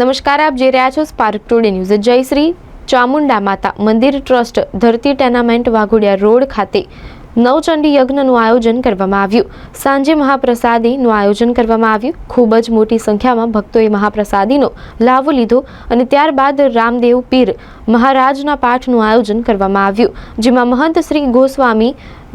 નમસ્કાર, આપ જે રહ્યા છો સ્પાર્ક ટુડે ન્યૂઝ જય શ્રી ચામુંડા માતા મંદિર ટ્રસ્ટ ધરતી ટેનામેન્ટ વાઘોડિયા રોડ ખાતે નવચંડી યજ્ઞનું આયોજન કરવામાં આવ્યું. સાંજે મહાપ્રસાદીનું આયોજન કરવામાં આવ્યું. ખૂબ જ મોટી સંખ્યામાં ભક્તોએ મહાપ્રસાદીનો લાભ લીધો અને ત્યારબાદ રામદેવ પીર મહારાજના પાઠનું આયોજન કરવામાં આવ્યું, જેમાં મહંત શ્રી ગોસ્વામી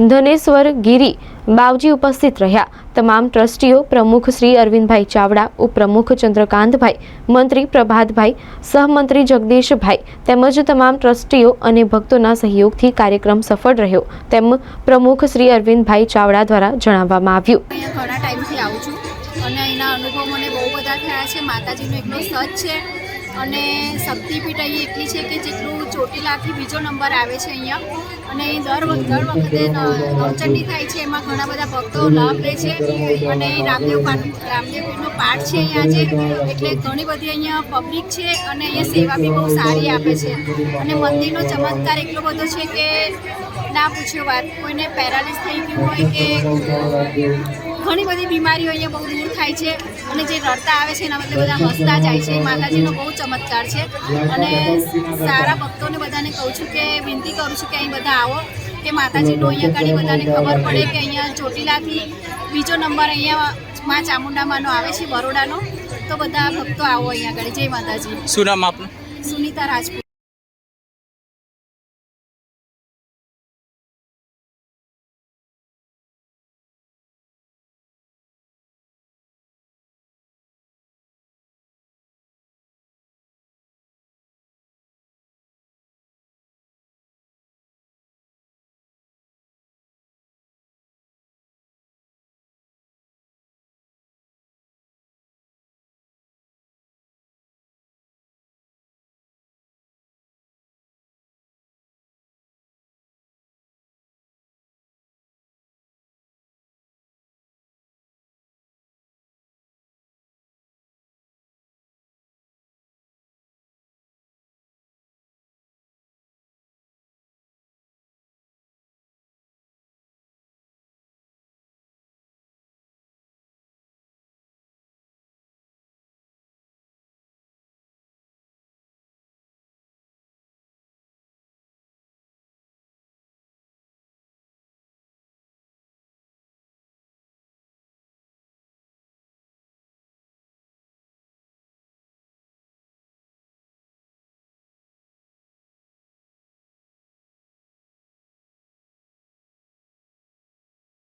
ધનેશ્વર, ગીરી, બાવજી ઉપસ્થિત રહ્યા. તમામ ટ્રસ્ટીઓ, પ્રમુખ શ્રી અરવિંદભાઈ ચાવડા, ઉપપ્રમુખ ચંદ્રકાંતભાઈ, મંત્રી પ્રભાતભાઈ, સહમંત્રી જગદીશભાઈ તેમજ તમામ ટ્રસ્ટીઓ અને ભક્તોના સહયોગથી કાર્યક્રમ સફળ રહ્યો તેમ પ્રમુખ શ્રી અરવિંદભાઈ ચાવડા દ્વારા જણાવવામાં આવ્યું. ઘણા ટાઈમથી આવું છું અને અહીંના અનુભવ મને બહુ બધા થયા છે. માતાજીનો એકલો સચ છે. અને શક્તિપીઠ અહીં એટલી છે કે જેટલું ચોટીલાથી બીજો નંબર આવે છે અહીંયા. અને દર દર વખતે નવચંડી થાય છે, એમાં ઘણા બધા ભક્તો લાભ લે છે. અને રામદેવ પાઠ રામદેવ પાઠ છે અહીંયા આજે એટલે ઘણી બધી અહીંયા પબ્લિક છે અને અહીંયા સેવા બી બહુ સારી આપે છે. અને મંદિરનો ચમત્કાર એટલો બધો છે કે ના પૂછ્યો વાત, કોઈને પેરાલિસ થઈ ગયું હોય કે ઘણી બધી બીમારીઓ અહીંયા બહુ દૂર થાય છે અને જે રડતા આવે છે એના બદલે બધા હસતા જાય છે. માતાજીનો બહુ ચમત્કાર છે. અને સારા ભક્તોને બધાને કહું છું કે વિનંતી કરું છું કે અહીં બધા આવો કે માતાજીનો અહીંયા આગળ બધાને ખબર પડે કે અહીંયા ચોટીલાથી બીજો નંબર અહીંયા માં ચામુંડામાંનો આવે છે બરોડાનો. તો બધા ભક્તો આવો અહીંયા આગળ. જય માતાજી. શું નામ આપનું? સુનીતા રાજપૂત.